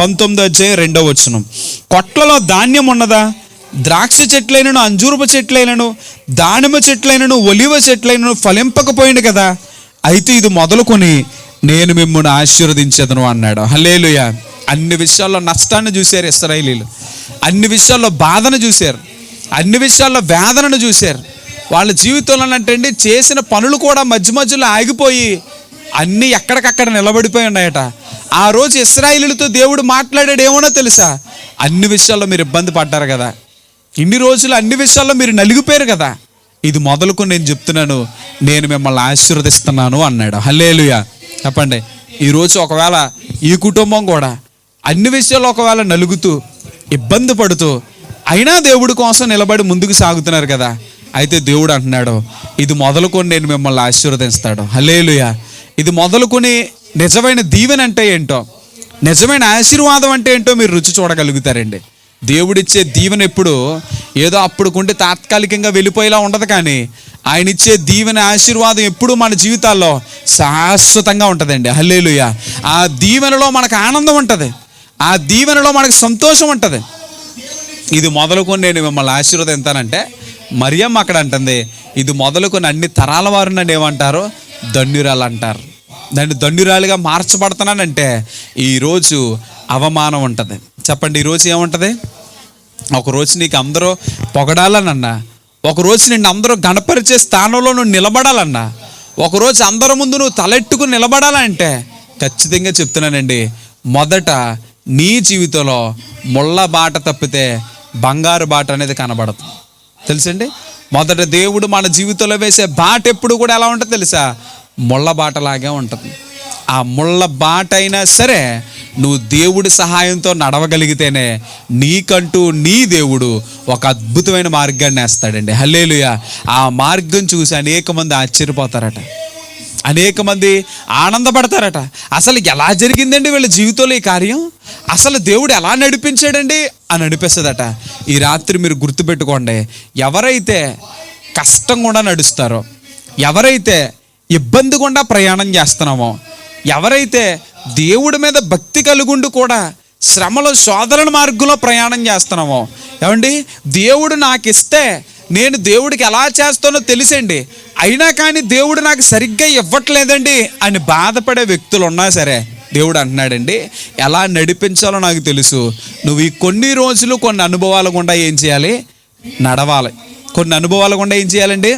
పంతొమ్మిదో అధ్యాయం రెండో వచనం. కొట్లలో ధాన్యం ఉన్నదా? ద్రాక్ష చెట్లైనను అంజూరపు చెట్లైనను దానిమ్మ చెట్లైనను ఒలివ చెట్లైనను ఫలింపకపోయింది కదా. అయితే ఇది మొదలుకొని నేను మిమ్మల్ని ఆశీర్వదించదను అన్నాడు. హలేలుయ అన్ని విషయాల్లో నష్టాన్ని చూశారు ఇస్రాయిలీలు. అన్ని విషయాల్లో బాధను చూశారు. అన్ని విషయాల్లో వేదనను చూశారు. వాళ్ళ జీవితంలో అంటే చేసిన పనులు కూడా మధ్య మధ్యలో ఆగిపోయి అన్నీ ఎక్కడికక్కడ నిలబడిపోయి ఉన్నాయట. ఆ రోజు ఇస్రాయిలులతో దేవుడు మాట్లాడాడు ఏమోనో తెలుసా? అన్ని విషయాల్లో మీరు ఇబ్బంది పడ్డారు కదా. ఇన్ని రోజులు అన్ని విషయాల్లో మీరు నలిగిపోయారు కదా. ఇది మొదలుకు నేను చెప్తున్నాను నేను మిమ్మల్ని ఆశీర్వదిస్తున్నాను అన్నాడు. హల్లేలుయా. చెప్పండి ఈరోజు ఒకవేళ ఈ కుటుంబం కూడా అన్ని విషయాల్లో ఒకవేళ నలుగుతూ ఇబ్బంది పడుతూ అయినా దేవుడి కోసం నిలబడి ముందుకు సాగుతున్నారు కదా. అయితే దేవుడు అంటున్నాడు ఇది మొదలుకొని నేను మిమ్మల్ని ఆశీర్వదిస్తాడు. హలేలుయా ఇది మొదలుకొని నిజమైన దీవెన అంటే ఏంటో? నిజమైన ఆశీర్వాదం అంటే ఏంటో మీరు రుచి చూడగలుగుతారండి. దేవుడిచ్చే దీవెన ఎప్పుడు ఏదో అప్పుడుకుంటే తాత్కాలికంగా వెళ్ళిపోయేలా ఉండదు కానీ ఆయన ఇచ్చే దీవెన ఆశీర్వాదం ఎప్పుడు మన జీవితాల్లో శాశ్వతంగా ఉంటుందండి. హల్లేలుయ. ఆ దీవెనలో మనకు ఆనందం ఉంటుంది. ఆ దీవెనలో మనకు సంతోషం ఉంటుంది. ఇది మొదలుకొని నేను మిమ్మల్ని ఆశీర్వదింతానంటే మరియమ్మ అక్కడ అంటుంది ఇది మొదలుకొని అన్ని తరాల వారు నన్ను ఏమంటారు? ధన్యురాలు అంటారు దాన్ని దండురాలుగా మార్చబడుతున్నానంటే ఈరోజు అవమానం ఉంటుంది. చెప్పండి ఈరోజు ఏముంటుంది? ఒకరోజు నీకు అందరూ పొగడాలనన్నా ఒకరోజు నిన్ను అందరూ గణపరిచే స్థానంలో నువ్వు నిలబడాలన్నా ఒకరోజు అందరి ముందు నువ్వు తలెట్టుకుని నిలబడాలంటే ఖచ్చితంగా చెప్తున్నానండి మొదట నీ జీవితంలో ముళ్ళ బాట తప్పితే బంగారు బాట అనేది కనబడదు. తెలుసండి? మొదట దేవుడు మన జీవితంలో వేసే బాట ఎప్పుడు కూడా ఎలా ఉంటుంది తెలుసా? ముళ్ళబాటలాగే ఉంటుంది. ఆ ముళ్ళ బాట అయినా సరే నువ్వు దేవుడి సహాయంతో నడవగలిగితేనే నీకంటూ నీ దేవుడు ఒక అద్భుతమైన మార్గాన్ని వేస్తాడండి హల్లేలుయ. ఆ మార్గం చూసి అనేక మంది ఆశ్చర్యపోతారట. అనేక మంది ఆనందపడతారట. అసలు ఎలా జరిగిందండి వీళ్ళ జీవితంలో ఈ కార్యం? అసలు దేవుడు ఎలా నడిపించాడండి అని అనిపిస్తుందట. ఈ రాత్రి మీరు గుర్తుపెట్టుకోండి. ఎవరైతే కష్టం కూడా నడుస్తారో ఎవరైతే ఇబ్బంది గుండా ప్రయాణం చేస్తున్నామో. ఎవరైతే దేవుడి మీద భక్తి కలుగుండు కూడా శ్రమలో శోధన మార్గంలో ప్రయాణం చేస్తున్నామో. ఏమండి? దేవుడు నాకు ఇస్తే నేను దేవుడికి ఎలా చేస్తానో తెలిసండి. అయినా కానీ దేవుడు నాకు సరిగ్గా ఇవ్వట్లేదండి అని బాధపడే వ్యక్తులు ఉన్నా సరే దేవుడు అంటున్నాడండి ఎలా నడిపించాలో నాకు తెలుసు. నువ్వు ఈ కొన్ని రోజులు కొన్ని అనుభవాల గుండా ఏం చేయాలి? నడవాలి. కొన్ని అనుభవాల గుండా ఏం చేయాలండి?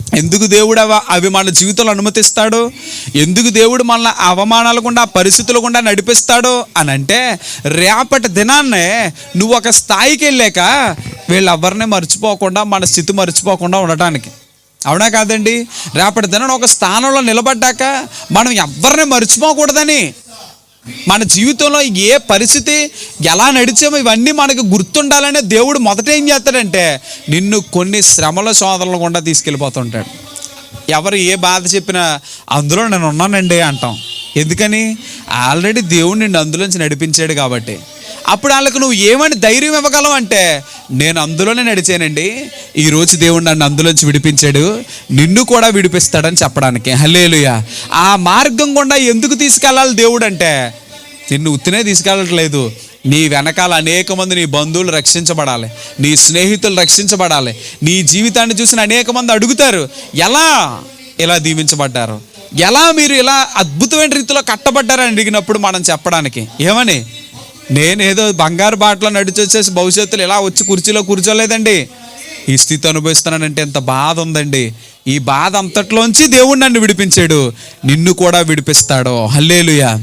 ఎందుకు దేవుడు అవి మన జీవితంలో అనుమతిస్తాడు? ఎందుకు దేవుడు మన అవమానాలు గుండా పరిస్థితులు గుండా నడిపిస్తాడు అని అంటే రేపటి దినాన్నే నువ్వు ఒక స్థాయికి వెళ్ళాక వీళ్ళెవరిని మర్చిపోకుండా మన స్థితి మర్చిపోకుండా ఉండటానికి. అవునా కాదండి? రేపటి దినం ఒక స్థానంలో నిలబడ్డాక మనం ఎవరిని మర్చిపోకూడదని మన జీవితంలో ఏ పరిస్థితి ఎలా నడిచామో ఇవన్నీ మనకు గుర్తుండాలనే దేవుడు మొదట ఏం చేస్తాడంటే నిన్ను కొన్ని శ్రమల శోధనలు గుండా తీసుకెళ్ళిపోతుంటాడు. ఎవరు ఏ బాధ చెప్పినా అందులో నేను ఉన్నానండి అంటాం. ఎందుకని? ఆల్రెడీ దేవుడు నిన్ను అందులోంచి నడిపించాడు కాబట్టి. అప్పుడు వాళ్ళకు నువ్వు ఏమని ధైర్యం ఇవ్వగలవు అంటే నేను అందులోనే నడిచానండి. ఈరోజు దేవుడు నన్ను అందులోంచి విడిపించాడు. నిన్ను కూడా విడిపిస్తాడని చెప్పడానికి. హలేలుయ ఆ మార్గం గుండా ఎందుకు తీసుకెళ్ళాలి దేవుడు అంటే? నిన్ను ఉత్తినే తీసుకెళ్ళట్లేదు. నీ వెనకాల అనేక మంది నీ బంధువులు రక్షించబడాలి. నీ స్నేహితులు రక్షించబడాలి. నీ జీవితాన్ని చూసిన అనేక మంది అడుగుతారు ఎలా ఇలా దీవించబడ్డారు? ఎలా మీరు ఇలా అద్భుతమైన రీతిలో కట్టబడ్డారని అడిగినప్పుడు మనం చెప్పడానికి? ఏమని? నేనేదో బంగారు బాటలో నడిచి వచ్చేసి భవిష్యత్తులో ఇలా వచ్చి కుర్చీలో కూర్చోలేదండి? ఈ స్థితి అనుభవిస్తున్నానంటే ఎంత బాధ ఉందండి. ఈ బాధ అంతట్లోంచి దేవుడు నన్ను విడిపించాడు. నిన్ను కూడా విడిపిస్తాడు. హల్లేలుయా.